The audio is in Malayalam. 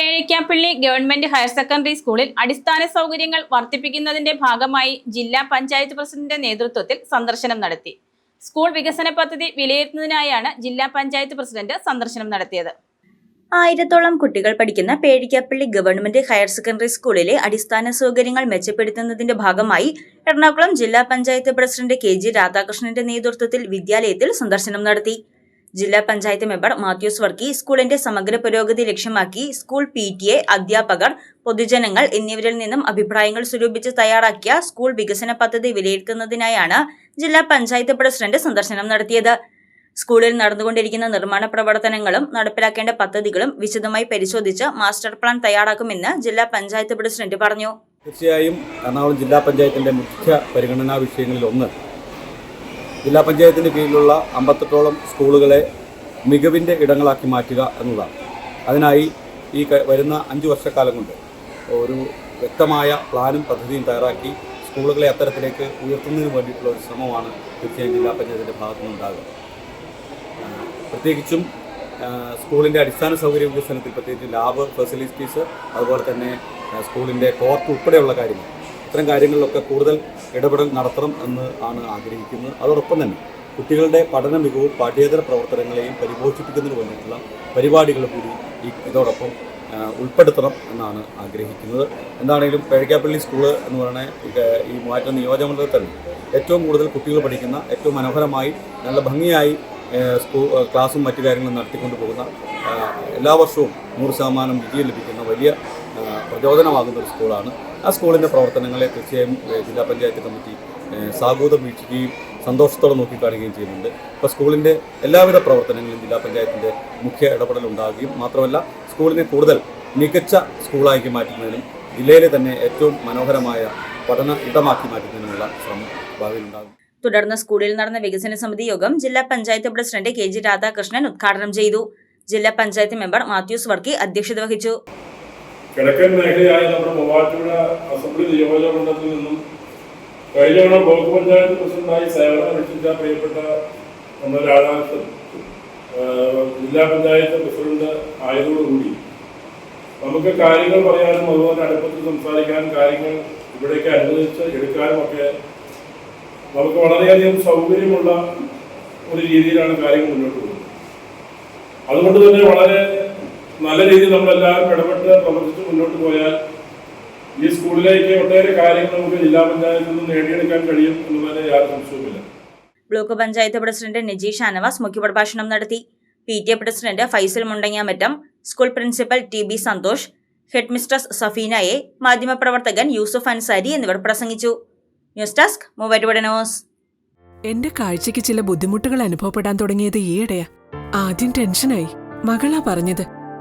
പേഴിക്കാപ്പള്ളി ഗവൺമെന്റ് ഹയർ സെക്കൻഡറി സ്കൂളിൽ അടിസ്ഥാന സൗകര്യങ്ങൾ വർദ്ധിപ്പിക്കുന്നതിന്റെ ഭാഗമായി ജില്ലാ പഞ്ചായത്ത് പ്രസിഡന്റിന്റെ നേതൃത്വത്തിൽ സന്ദർശനം നടത്തി. സ്കൂൾ വികസന പദ്ധതി വിലയിരുത്തുന്നതിനായാണ് ജില്ലാ പഞ്ചായത്ത് പ്രസിഡന്റ് സന്ദർശനം നടത്തിയത്. ആയിരത്തോളം കുട്ടികൾ പഠിക്കുന്ന പേഴിക്കാപ്പള്ളി ഗവൺമെന്റ് ഹയർ സെക്കൻഡറി സ്കൂളിലെ അടിസ്ഥാന സൗകര്യങ്ങൾ മെച്ചപ്പെടുത്തുന്നതിന്റെ ഭാഗമായി എറണാകുളം ജില്ലാ പഞ്ചായത്ത് പ്രസിഡന്റ് കെ ജി രാധാകൃഷ്ണന്റെ നേതൃത്വത്തിൽ വിദ്യാലയത്തിൽ സന്ദർശനം നടത്തി. ജില്ലാ പഞ്ചായത്ത് മെമ്പർ മാത്യൂസ് വർക്കി സ്കൂളിന്റെ സമഗ്ര പുരോഗതി ലക്ഷ്യമാക്കി സ്കൂൾ പി ടി എ അധ്യാപകർ പൊതുജനങ്ങൾ എന്നിവരിൽ നിന്നും അഭിപ്രായങ്ങൾ സ്വരൂപിച്ച് തയ്യാറാക്കിയ സ്കൂൾ വികസന പദ്ധതി വിലയിരുത്തുന്നതിനായാണ് ജില്ലാ പഞ്ചായത്ത് പ്രസിഡന്റ് സന്ദർശനം നടത്തിയത്. സ്കൂളിൽ നടന്നുകൊണ്ടിരിക്കുന്ന നിർമ്മാണ പ്രവർത്തനങ്ങളും നടപ്പിലാക്കേണ്ട പദ്ധതികളും വിശദമായി പരിശോധിച്ച് മാസ്റ്റർ പ്ലാൻ തയ്യാറാക്കുമെന്ന് ജില്ലാ പഞ്ചായത്ത് പ്രസിഡന്റ് പറഞ്ഞു. തീർച്ചയായും എറണാകുളം ജില്ലാ പഞ്ചായത്തിന്റെ മുഖ്യ പരിഗണനാ വിഷയങ്ങളിൽ ഒന്ന് ജില്ലാ പഞ്ചായത്തിന്റെ കീഴിലുള്ള അമ്പത്തെട്ടോളം സ്കൂളുകളെ മികവിന്റെ ഇടങ്ങളാക്കി മാറ്റുക എന്നതാണ്. അതിനായി ഈ വരുന്ന അഞ്ച് വർഷക്കാലം കൊണ്ട് ഒരു വ്യക്തമായ പ്ലാനും പദ്ധതിയും തയ്യാറാക്കി സ്കൂളുകളെ അത്തരത്തിലേക്ക് ഉയർത്തുന്നതിന് വേണ്ടിയിട്ടുള്ള ഒരു ശ്രമമാണ് തീർച്ചയായും ജില്ലാ പഞ്ചായത്തിന്റെ ഭാഗത്തു നിന്നുണ്ടാകുക പ്രത്യേകിച്ചും സ്കൂളിന്റെ അടിസ്ഥാന സൗകര്യ വികസനത്തിൽ പ്രത്യേകിച്ച് ലാബ് ഫെസിലിറ്റീസ് അതുപോലെ തന്നെ സ്കൂളിന്റെ കോർട്ട് ഉൾപ്പെടെയുള്ള കാര്യങ്ങൾ. ഇത്തരം കാര്യങ്ങളിലൊക്കെ കൂടുതൽ ഇടപെടൽ നടത്തണം എന്ന് ആണ് ആഗ്രഹിക്കുന്നത്. അതോടൊപ്പം തന്നെ കുട്ടികളുടെ പഠന മികവും പാഠ്യേതര പ്രവർത്തനങ്ങളെയും പരിപോഷിപ്പിക്കുന്നതിന് വേണ്ടിയിട്ടുള്ള പരിപാടികൾ കൂടി ഇതോടൊപ്പം ഉൾപ്പെടുത്തണം എന്നാണ് ആഗ്രഹിക്കുന്നത്. എന്താണെങ്കിലും പേഴക്കാപ്പള്ളി സ്കൂൾ എന്ന് പറയുന്ന ഈ മൂവാറ്റം നിയോജകമണ്ഡലത്തിൽ തന്നെ ഏറ്റവും കൂടുതൽ കുട്ടികൾ പഠിക്കുന്ന ഏറ്റവും മനോഹരമായി നല്ല ഭംഗിയായി സ്കൂൾ ക്ലാസ്സും മറ്റു കാര്യങ്ങളും നടത്തിക്കൊണ്ടു പോകുന്ന എല്ലാ വർഷവും നൂറ് ശതമാനം വിജയം ലഭിക്കുന്ന വലിയ പ്രചോദനമാകുന്ന ഒരു സ്കൂളാണ്. ആ സ്കൂളിന്റെ പ്രവർത്തനങ്ങളെ തീർച്ചയായും ജില്ലാ പഞ്ചായത്ത് കമ്മിറ്റി സാഗൂതം വീക്ഷിക്കുകയും സന്തോഷത്തോടെ നോക്കിക്കാണുകയും ചെയ്യുന്നുണ്ട്. അപ്പോൾ സ്കൂളിന്റെ എല്ലാവിധ പ്രവർത്തനങ്ങളും ജില്ലാ പഞ്ചായത്തിന്റെ മുഖ്യ ഇടപെടൽ ഉണ്ടാകുകയും മാത്രമല്ല സ്കൂളിനെ കൂടുതൽ മികച്ച സ്കൂളാക്കി മാറ്റുന്നതിനും ജില്ലയിലെ തന്നെ ഏറ്റവും മനോഹരമായ പഠന ഇടമാക്കി മാറ്റുന്നതിനുമുള്ള ശ്രമം ഭാവിയിലുണ്ടാകും തുടർന്ന് സ്കൂളിൽ നടന്ന വികസന സമിതി യോഗം ജില്ലാ panchayat president K G Radhakrishnan ഉദ്ഘാടനം ചെയ്തു. ജില്ലാ പഞ്ചായത്ത് മെമ്പർ മാത്യൂസ് വർക്കി അധ്യക്ഷത വഹിച്ചു. കിഴക്കൻ മേഖലയായ നമ്മുടെ മൂവാറ്റുപുഴ അസംബ്ലി നിയോജക മണ്ഡലത്തിൽ നിന്നും കഴിഞ്ഞ തവണ ബ്ലോക്ക് പഞ്ചായത്ത് പ്രസിഡന്റായി സേവനം അനുഷ്ഠിച്ച പ്രിയപ്പെട്ട നമ്മുടെ രാധാകൃഷ്ണൻ ജില്ലാ പഞ്ചായത്ത് പ്രസിഡന്റ് ആയതോടുകൂടി നമുക്ക് കാര്യങ്ങൾ പറയാനും അതുപോലെ അടുപ്പത്തിൽ സംസാരിക്കാനും കാര്യങ്ങൾ ഇവിടേക്ക് അനുവദിച്ച് എടുക്കാനും ഒക്കെ നമുക്ക് വളരെയധികം സൗകര്യമുള്ള ഒരു രീതിയിലാണ് കാര്യങ്ങൾ മുന്നോട്ട് പോകുന്നത്. അതുകൊണ്ട് തന്നെ വളരെ നല്ല രീതിയിൽ നമ്മളെല്ലാവരും ഇടപെട്ട് പ്രവർത്തിച്ച് മുന്നോട്ട് പോയാൽ ഈ സ്കൂളിലേക്ക് ഒട്ടേറെ കാര്യങ്ങൾ നമുക്ക് ജില്ലാ പഞ്ചായത്തിൽ നിന്ന് നേടിയെടുക്കാൻ കഴിയും എന്നുള്ളതിന് യാതൊരു സംശയവുമില്ല. ബ്ലോക്ക് പഞ്ചായത്ത് പ്രസിഡന്റ് നജീഷ് ഷാനവാസ് മുഖ്യപ്രഭാഷണം നടത്തി. P T A president Faisal Mundangamattam school principal T B Santhosh headmistress Safeena A മാധ്യമപ്രവർത്തകൻ യൂസുഫ് അൻസാരി എന്നിവർ പ്രസംഗിച്ചു. News desk Muvattupuzha news. എന്റെ കാഴ്ചയ്ക്ക് ചില ബുദ്ധിമുട്ടുകൾ അനുഭവപ്പെടാൻ തുടങ്ങിയത് ഈയിടെയാ. ആദ്യം ടെൻഷനായി. മകളാ പറഞ്ഞത്.